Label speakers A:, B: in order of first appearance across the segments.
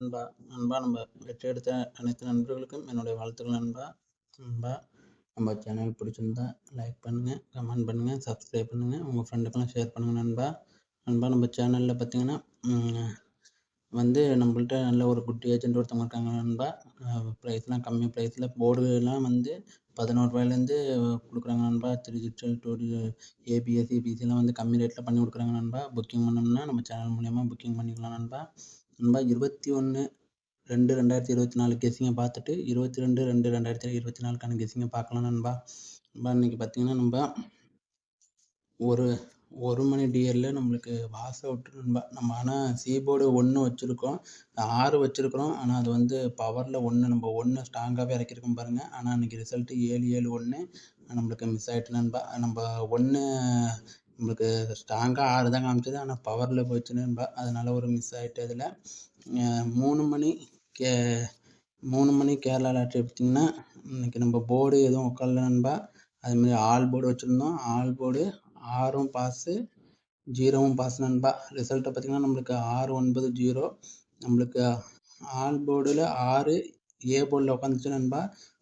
A: நண்பா நண்பா நம்ம வெற்றி எடுத்த அனைத்து நண்பர்களுக்கும் என்னுடைய வாழ்த்துக்கள் நண்பா நண்பா நம்ம சேனல் பிடிச்சிருந்தா லைக் பண்ணுங்கள் கமெண்ட் பண்ணுங்கள் சப்ஸ்கிரைப் பண்ணுங்கள் உங்கள் ஃப்ரெண்டுக்கெல்லாம் ஷேர் பண்ணுங்கள் நண்பா. நண்பா நம்ம சேனலில் பார்த்தீங்கன்னா வந்து நம்மள்ட்ட நல்ல ஒரு குட்டி ஏஜென்ட் ஒருத்தவங்க இருக்காங்க நண்பா. ப்ரைஸ்லாம் கம்மி ப்ரைஸில் போர்டுலாம் வந்து பதினோரு ரூபாயிலேருந்து கொடுக்குறாங்க நண்பா. த்ரீ டிஜிட்டல் டூ ஏபிஎஸ்சி பிசிலாம் வந்து கம்மி ரேட்டில் பண்ணி கொடுக்குறாங்க நண்பா. புக்கிங் பண்ணோம்னா நம்ம சேனல் மூலயமா புக்கிங் பண்ணிக்கலாம் நண்பா. நண்பா இருபத்தி ஒன்று ரெண்டு ரெண்டாயிரத்தி இருபத்தி நாலு கெஸிங்கை பார்த்துட்டு இருபத்தி ரெண்டு ரெண்டு ரெண்டாயிரத்தி இருபத்தி நாலுக்கான கெஸிங்கை பார்க்கலாம் நண்பா. நண்பா இன்றைக்கி பார்த்தீங்கன்னா நம்ம ஒரு ஒரு மணி டியரில் நம்மளுக்கு வாசை அவுட் நண்பா. நம்ம ஆனால் சீபோர்டு ஒன்று வச்சுருக்கோம். ஆறு வச்சுருக்குறோம். ஆனால் அது வந்து பவரில் ஒன்று நம்ம ஒன்று ஸ்ட்ராங்காகவே இறக்கியிருக்கோம் பாருங்கள் ஆனால் இன்றைக்கி ரிசல்ட்டு ஏழு ஏழு ஒன்று நம்மளுக்கு மிஸ் ஆகிட்டு நண்பா. நம்ம ஒன்று நம்மளுக்கு ஸ்ட்ராங்காக ஆறு தான் காமிச்சது. ஆனால் பவரில் போயிடுச்சுன்னு நண்பா அதனால் ஒரு மிஸ் ஆகிட்டு அதில் மூணு மணி கே மூணு மணி கேரளா லாட்ரி எடுத்திங்கன்னா இன்றைக்கி நம்ம போர்டு எதுவும் உட்காரலன்பா அதுமாரி ஆல் போர்டு வச்சுருந்தோம். ஆல் போர்டு ஆறும் பாஸு ஜீரோவும் பாஸ் நண்பா. ரிசல்ட்டை பார்த்திங்கன்னா நம்மளுக்கு ஆறு ஒன்பது ஜீரோ நம்மளுக்கு ஆல் போர்டில் ஆறு ஏ போர்டில் உட்காந்துச்சு நண்பா.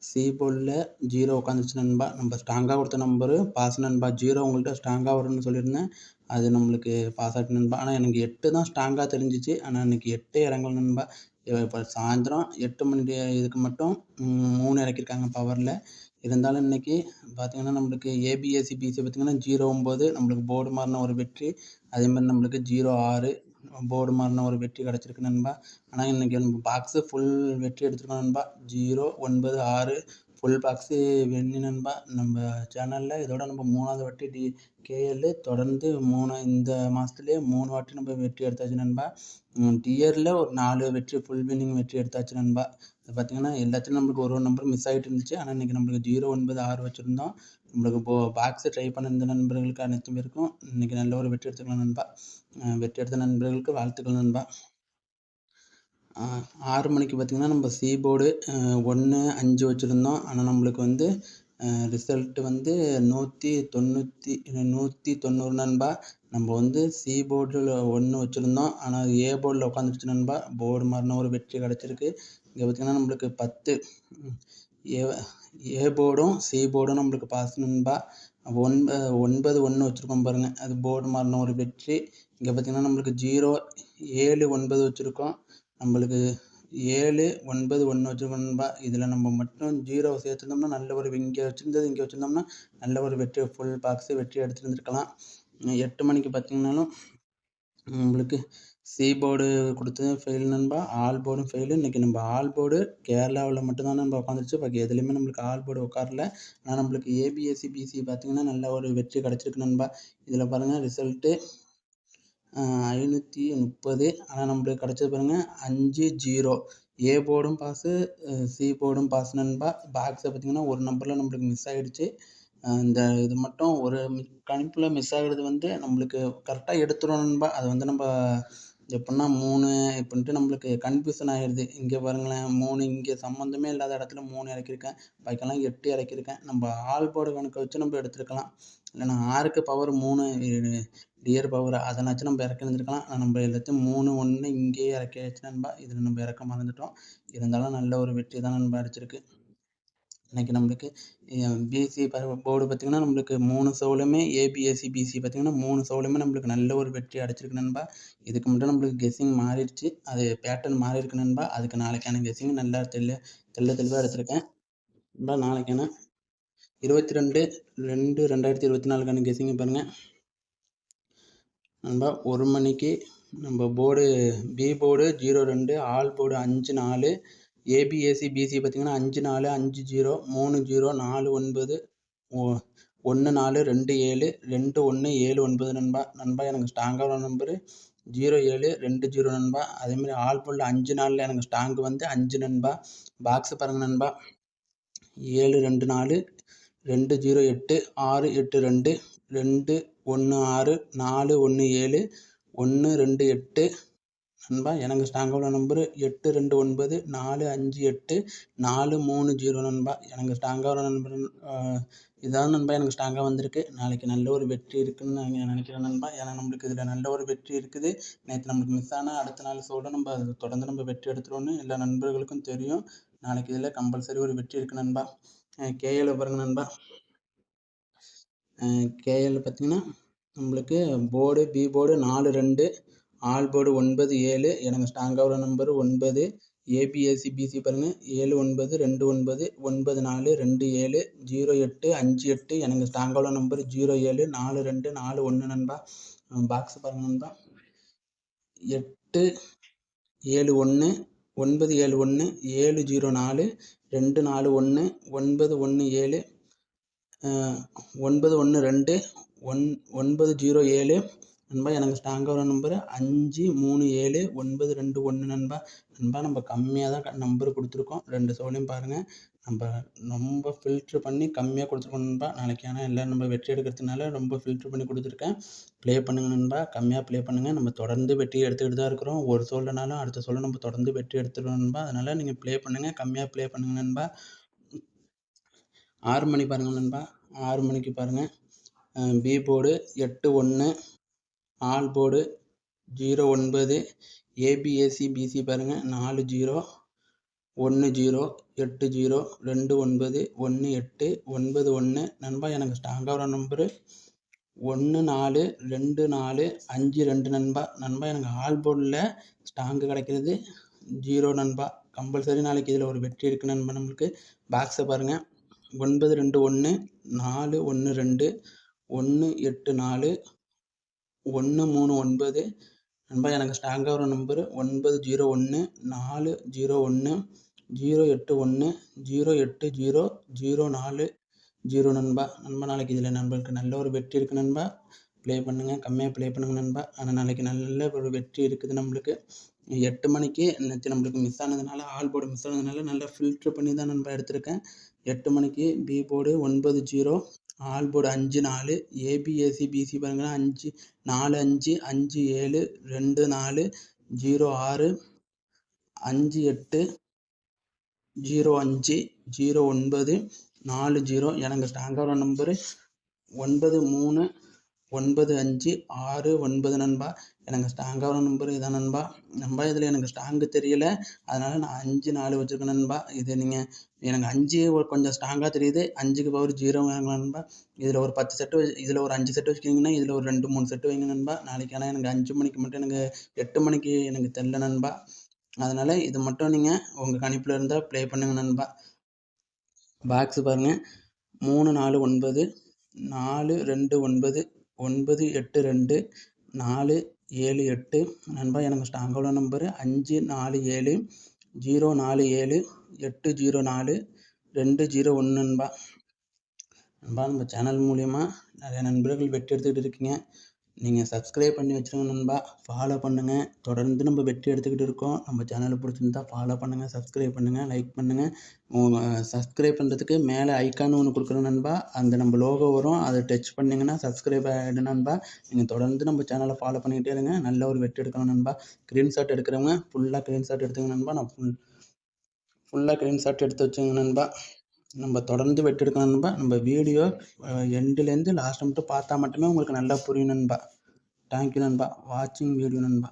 A: சி போர்டில் ஜீரோ உட்காந்துச்சு நண்பா. நம்ம ஸ்ட்ராங்காக கொடுத்த நம்பரு பாஸ் நண்பா. ஜீரோ உங்கள்கிட்ட ஸ்ட்ராங்காக வரும்னு சொல்லியிருந்தேன். அது நம்மளுக்கு பாஸ் ஆகிட்டு நண்பா. ஆனால் எனக்கு எட்டு தான் ஸ்ட்ராங்காக தெரிஞ்சிச்சு. ஆனால் எனக்கு எட்டே இறங்கல நண்பா. இப்போ சாயந்தரம் எட்டு மணி இதுக்கு மட்டும் மூணு இறக்கியிருக்காங்க பவரில் இருந்தாலும் இன்றைக்கி பார்த்திங்கன்னா நம்மளுக்கு ஏபிஎஸ்சி பிசி பார்த்திங்கன்னா ஜீரோ ஒம்பது நம்மளுக்கு போர்டு மாறின ஒரு வெற்றி. அதே மாதிரி நம்மளுக்கு ஜீரோ ஆறு. போர்டு மாறின ஒரு வெற்றி கிடச்சிருக்கு நண்பா. ஆனால் இன்றைக்கி நம்ம பாக்ஸு ஃபுல் வெற்றி எடுத்துருக்கோம் நண்பா. ஜீரோ ஒன்பது ஆறு ஃபுல் பாக்ஸு வெண்ணி நண்பா. நம்ம சேனலில் இதோட நம்ம மூணாவது வாட்டி டி கேஎல் தொடர்ந்து மூணு இந்த மாதத்துலேயே மூணு வாட்டி நம்ம வெற்றி எடுத்தாச்சு நண்பா. டியரில் ஒரு நாலு வெற்றி ஃபுல் வின்னிங் வெற்றி எடுத்தாச்சு நண்பா. இது பார்த்திங்கன்னா எல்லாத்துலையும் நம்மளுக்கு ஒரு ஒரு நம்பர் மிஸ் ஆகிட்டு இருந்துச்சு. ஆனால் இன்றைக்கி நம்மளுக்கு ஜீரோ ஒன்பது ஆறு வச்சுருந்தோம். நம்மளுக்கு இப்போ பாக்ஸை ட்ரை பண்ண இந்த நண்பர்களுக்கு அனைத்து பேருக்கும் இன்றைக்கி நல்ல ஒரு வெற்றி எடுத்துக்கலாம் நண்பா. வெற்றி எடுத்த நண்பர்களுக்கு வாழ்த்துக்கள் நண்பா. ஆறு மணிக்கு பார்த்திங்கன்னா நம்ம சி போர்டு ஒன்று அஞ்சு வச்சுருந்தோம். ஆனால் நம்மளுக்கு வந்து ரிசல்ட்டு வந்து நூற்றி தொண்ணூற்றி நூற்றி தொண்ணூறு நண்பா. நம்ம வந்து சி போர்டில் ஒன்று வச்சுருந்தோம். ஆனால் ஏ போர்டில் உட்காந்துருச்சு நண்பா. போர்டு மாறின ஒரு வெற்றி கிடச்சிருக்கு. இங்கே பார்த்திங்கன்னா நம்மளுக்கு பத்து ஏ ஏ போர்டும் சி போர்டும் நம்மளுக்கு பாஸ் நண்பா. ஒன் ஒன்பது ஒன்று வச்சுருக்கோம் பாருங்கள் அது போர்டு மாறின ஒரு வெற்றி. இங்கே பார்த்திங்கன்னா நம்மளுக்கு ஜீரோ ஏழு ஒன்பது வச்சுருக்கோம். நம்மளுக்கு ஏழு ஒன்பது ஒன்று வச்சுருக்கோம்பா இதில் நம்ம மட்டும் ஜீரோவை சேர்த்துருந்தோம்னா நல்ல ஒரு இங்கே வச்சுருந்தது. இங்கே வச்சுருந்தோம்னா நல்ல ஒரு வெற்றி ஃபுல் பாக்ஸு வெற்றி எடுத்துருந்துருக்கலாம் எட்டு மணிக்கு பார்த்திங்கனாலும் நம்மளுக்கு சி போர்டு கொடுத்தது ஃபெயில் நண்பா. ஆல் போர்டும் ஃபெயிலு இன்றைக்கி நம்ம ஆல் போர்டு கேரளாவில் மட்டும்தான் நம்ம உட்காந்துருச்சு பாக்கி எதுலேயுமே நம்மளுக்கு ஆல் போர்டு உட்காரல ஆனால் நம்மளுக்கு ஏபிஎஸ்சி பிசி பார்த்திங்கன்னா நல்ல ஒரு வெற்றி கிடச்சிருக்கு நண்பா. இதில் பாருங்கள் ரிசல்ட்டு ஐநூற்றி முப்பது. ஆனால் நம்மளுக்கு கிடச்சது பாருங்கள் அஞ்சு ஜீரோ ஏ போர்டும் பாஸு சி போர்டும் பாஸ் நண்பா. பாக்ஸை பார்த்திங்கன்னா ஒரு நம்பரில் நம்மளுக்கு மிஸ் ஆகிடுச்சு இந்த இது மட்டும் ஒரு கணிப்பில் மிஸ் ஆகிறது வந்து நம்மளுக்கு கரெக்டாக எடுத்துடணும் நண்பா. அது வந்து நம்ம எப்படின்னா மூணு இப்படின்ட்டு நம்மளுக்கு கன்ஃபியூஷன் ஆகிடுது இங்கே பாருங்களேன் மூணு இங்கே சம்மந்தமே இல்லாத இடத்துல மூணு இறக்கியிருக்கேன். பாக்கெல்லாம் எட்டு இறக்கியிருக்கேன். நம்ம ஆள் போர்டு கணக்கை வச்சு நம்ம எடுத்துருக்கலாம். இல்லைன்னா ஆறுக்கு பவர் மூணு டியர் பவர் அதனாச்சும் நம்ம இறக்கி இருந்திருக்கலாம். நம்ம எல்லாத்தையும் மூணு ஒன்று இங்கேயே இறக்கி வச்சு நண்பா. இதில் நம்ம இறக்க மறந்துட்டோம். இருந்தாலும் நல்ல ஒரு வெற்றி தான் நண்பா அடிச்சிருக்கு. இன்றைக்கி நம்மளுக்கு பிஎஸ்சி போர்டு பார்த்திங்கன்னா நம்மளுக்கு மூணு சவுலுமே ஏபிஎஸ்சி பிசி பார்த்திங்கன்னா மூணு சவுலுமே நம்மளுக்கு நல்ல ஒரு வெற்றி அடைச்சிருக்கு நண்பா. இதுக்கு மட்டும் நம்மளுக்கு கெஸ்ஸிங் மாறிடுச்சு. அது பேட்டர்ன் மாறி இருக்கு நண்பா. அதுக்கு நாளைக்கான கெஸ்ஸிங் நல்லா தெல்ல தெல்ல தெளிவாக எடுத்திருக்கேன். நண்பா நாளைக்கான இருபத்தி ரெண்டு ரெண்டு ரெண்டாயிரத்தி இருபத்தி நாலுக்கான கெஸ்ஸிங்க பாருங்கள் நண்பா ஒரு மணிக்கு நம்ம போர்டு பி போர்டு ஜீரோ ரெண்டு ஆல் போர்டு அஞ்சு நாலு ஏபிஎஸ்சி பிசி பார்த்திங்கன்னா அஞ்சு நாலு அஞ்சு ஜீரோ மூணு ஜீரோ நாலு ஒன்பது ஒன்று நாலு ரெண்டு ஏழு ரெண்டு ஒன்று ஏழு ஒன்பது நண்பா நண்பா எனக்கு ஸ்ட்ராங்கான நம்பரு ஜீரோ ஏழு ரெண்டு ஜீரோ நண்பா. அதேமாதிரி ஆல் போல் அஞ்சு நாளில் எனக்கு ஸ்ட்ராங்கு வந்து அஞ்சு நண்பா. பாக்ஸு பாருங்கள் நண்பா. ஏழு ரெண்டு நாலு ரெண்டு ஜீரோ எட்டு ஆறு எட்டு ரெண்டு ரெண்டு ஒன்று ஆறு நாலு ஒன்று ஏழு ஒன்று ரெண்டு எட்டு நண்பா எனக்கு ஸ்ட்ராங்கான நம்பரு எட்டு ரெண்டு ஒன்பது நாலு அஞ்சு எட்டு நாலு மூணு ஜீரோ நண்பா. எனக்கு ஸ்ட்ராங்கான நண்பர் இதான் நண்பா எனக்கு ஸ்ட்ராங்காக வந்திருக்கு. நாளைக்கு நல்ல ஒரு வெற்றி இருக்குதுன்னு நான் நினைக்கிறேன் நண்பா. ஏன்னா நம்மளுக்கு இதில் நல்ல ஒரு வெற்றி இருக்குது. நேற்று நம்மளுக்கு மிஸ் ஆனால் அடுத்த நாள் சோட நம்ம அது தொடர்ந்து நம்ம வெற்றி எடுத்துருவோன்னு எல்லா நண்பர்களுக்கும் தெரியும். நாளைக்கு இதில் கம்பல்சரி ஒரு வெற்றி இருக்குது நண்பா. கேஎல் பாருங்க நண்பா. கேஎல் பார்த்தீங்கன்னா நம்மளுக்கு போர்டு பி போர்டு நாலு ரெண்டு ஆல்போர்டு ஒன்பது ஏழு எனக்கு ஸ்ட்ராங்காக நம்பர் ஒன்பது ஏபிஎஸ்சி பிசி பாருங்கள் ஏழு ஒன்பது ரெண்டு ஒன்பது ஒன்பது நாலு ரெண்டு ஏழு ஜீரோ எட்டு அஞ்சு எட்டு எனக்கு ஸ்ட்ராங்காக நம்பர் ஜீரோ ஏழு நாலு ரெண்டு நாலு ஒன்று நண்பா. பாக்ஸ் பாருங்கள் நண்பா. எட்டு ஏழு ஒன்று ஒன்பது ஏழு ஒன்று ஏழு ஜீரோ நாலு ரெண்டு நாலு ஒன்று ஒன்பது ஒன்று ஏழு ஒன்பது ஒன்று ரெண்டு ஒன் ஒன்பது ஜீரோ ஏழு நண்பா எனக்கு ஸ்ட்ராங்காக வர நம்பரு அஞ்சு மூணு ஏழு ஒன்பது ரெண்டு ஒன்று நண்பா. நண்பா நம்ம கம்மியாக தான் நம்பர் கொடுத்துருக்கோம். ரெண்டு சோலையும் பாருங்கள் நம்ம ரொம்ப ஃபில்ட்ரு பண்ணி கம்மியாக கொடுத்துருக்கோம் நண்பா. நாளைக்கு ஆனால் எல்லாம் நம்ம வெற்றி எடுக்கிறதுனால ரொம்ப ஃபில்ட்ரு பண்ணி கொடுத்துருக்கேன். ப்ளே பண்ணுங்கள் நண்பா. கம்மியாக ப்ளே பண்ணுங்கள் நம்ம தொடர்ந்து வெற்றி எடுத்துக்கிட்டு தான் இருக்கிறோம். ஒரு சொல்லனாலும் அடுத்த சோலை நம்ம தொடர்ந்து வெற்றி எடுத்துருவோம் நண்பா. அதனால் நீங்கள் ப்ளே பண்ணுங்கள் கம்மியாக ப்ளே பண்ணுங்கள் நண்பா. ஆறு மணி பாருங்கள் நண்பா. ஆறு மணிக்கு பாருங்கள் பி போர்டு எட்டு ஒன்று ஆல் போர்டு ஜீரோ ஒன்பது. ஏபிஎஸ்சி பிசி பாருங்கள் நாலு ஜீரோ ஒன்று ஜீரோ எட்டு ஜீரோ ரெண்டு ஒன்பது ஒன்று எட்டு ஒன்பது ஒன்று நண்பா எனக்கு ஸ்ட்ராங்காக வர நம்பரு ஒன்று நாலு ரெண்டு நாலு அஞ்சு ரெண்டு நண்பா. நண்பா எனக்கு ஆல் போர்டில் ஸ்ட்ராங்கு கிடைக்கிறது. ஜீரோ நண்பா. கம்பல்சரி நாளைக்கு இதில் ஒரு வெற்றி இருக்குது நண்பா நம்மளுக்கு. பாக்ஸை பாருங்கள் ஒன்பது ரெண்டு ஒன்று நாலு ஒன்று ரெண்டு ஒன்று எட்டு நாலு ஒன்று மூணு ஒன்பது. நண்பா எனக்கு ஸ்ட்ராங்காக ஒரு நம்பரு ஒன்பது ஜீரோ ஒன்று நாலு ஜீரோ ஒன்று ஜீரோ எட்டு ஒன்று ஜீரோ எட்டு ஜீரோ ஜீரோ நாலு ஜீரோ நண்பா. நண்பா நாளைக்கு இதில் நண்பர்களுக்கு நல்ல ஒரு வெற்றி இருக்குது நண்பா. ப்ளே பண்ணுங்கள் கம்மியாக ப்ளே பண்ணுங்கள் நண்பா. ஆனால் நாளைக்கு நல்ல ஒரு வெற்றி இருக்குது நம்மளுக்கு. எட்டு மணிக்கு நேற்று நம்மளுக்கு மிஸ் ஆனதுனால ஆல் போர்டு மிஸ் ஆனதுனால நல்லா ஃபில்ட்ரு பண்ணி தான் நண்பா எடுத்திருக்கேன். எட்டு மணிக்கு பி போர்டு ஒன்பது ஜீரோ ஆல் போர்டு அஞ்சு நாலு ஏபிஎஸ்சி பிசி பாருங்கன்னா அஞ்சு நாலு அஞ்சு அஞ்சு ஏழு ரெண்டு நாலு ஜீரோ ஆறு அஞ்சு எட்டு ஜீரோ அஞ்சு ஜீரோ ஒன்பது நாலு ஜீரோ. எனக்கு ஸ்ட்ராங்காக நம்பரு ஒன்பது மூணு ஒன்பது அஞ்சு ஆறு ஒன்பது நண்பா. எனக்கு ஸ்ட்ராங்கான நம்பர் இதான் நண்பா. நண்பா இதில் எனக்கு ஸ்ட்ராங்கு தெரியல. அதனால் நான் அஞ்சு நாலு வச்சுருக்கேன் நண்பா. இது நீங்கள் எனக்கு அஞ்சு ஒரு கொஞ்சம் ஸ்ட்ராங்காக தெரியுது. அஞ்சுக்கு பவர் ஜீரோ நண்பா. இதில் ஒரு பத்து செட்டு இதில் ஒரு அஞ்சு செட்டு வச்சுக்கிங்கன்னா இதில் ஒரு ரெண்டு மூணு செட்டு வைங்க நண்பா. நாளைக்கு ஆனால் எனக்கு அஞ்சு மணிக்கு மட்டும் எனக்கு எட்டு மணிக்கு எனக்கு தெரில நண்பா. அதனால் இது மட்டும் நீங்கள் உங்கள் கணிப்பில் இருந்தால் ப்ளே பண்ணுங்கள் நண்பா. பாக்ஸு பாருங்கள் மூணு நாலு ஒன்பது நாலு ரெண்டு ஒன்பது ஒன்பது எட்டு ரெண்டு நாலு ஏழு எட்டு. நண்பா எனக்கு ஸ்ட்ராங்கோட நம்பரு அஞ்சு நாலு ஏழு ஜீரோ நாலு ஏழு எட்டு ஜீரோ நாலு ரெண்டு ஜீரோ ஒன்று நண்பா. நண்பா நம்ம சேனல் மூலிமா நிறைய நண்பர்கள் வெற்றி எடுத்துக்கிட்டு இருக்கீங்க. நீங்கள் சப்ஸ்கிரைப் பண்ணி வச்சுருங்க நண்பா. ஃபாலோ பண்ணுங்கள் தொடர்ந்து நம்ம வெற்றி எடுத்துக்கிட்டு இருக்கோம். நம்ம சேனலை பிடிச்சிருந்தா ஃபாலோ பண்ணுங்கள் சப்ஸ்கிரைப் பண்ணுங்கள் லைக் பண்ணுங்கள் சப்ஸ்கிரைப் பண்ணுறதுக்கு மேலே ஐக்கான் ஒன்று கொடுக்குறோம் நண்பா. அந்த நம்ம லோகோ வரும். அதை டச் பண்ணிங்கன்னா சப்ஸ்கிரைப் ஆகிடும் நண்பா. நீங்கள் தொடர்ந்து நம்ம சேனலை ஃபாலோ பண்ணிக்கிட்டே இருங்க. நல்ல ஒரு வெற்றி எடுக்கணும் நண்பா. ஸ்க்ரீன்ஷாட் எடுக்கிறவங்க ஃபுல்லாக ஸ்க்ரீன்ஷாட் எடுத்துங்க நண்பா. நான் ஃபுல் ஃபுல்லாக ஸ்க்ரீன்ஷாட் எடுத்து வச்சுங்க நண்பா. நம்ம தொடர்ந்து வெற்றி நண்பா. நம்ம வீடியோ எண்டுலேருந்து லாஸ்ட் மட்டும் பார்த்தா மட்டுமே உங்களுக்கு நல்லா புரியும் நண்பா. தேங்க்யூ நண்பா. வாட்சிங் வீடியோ நண்பா.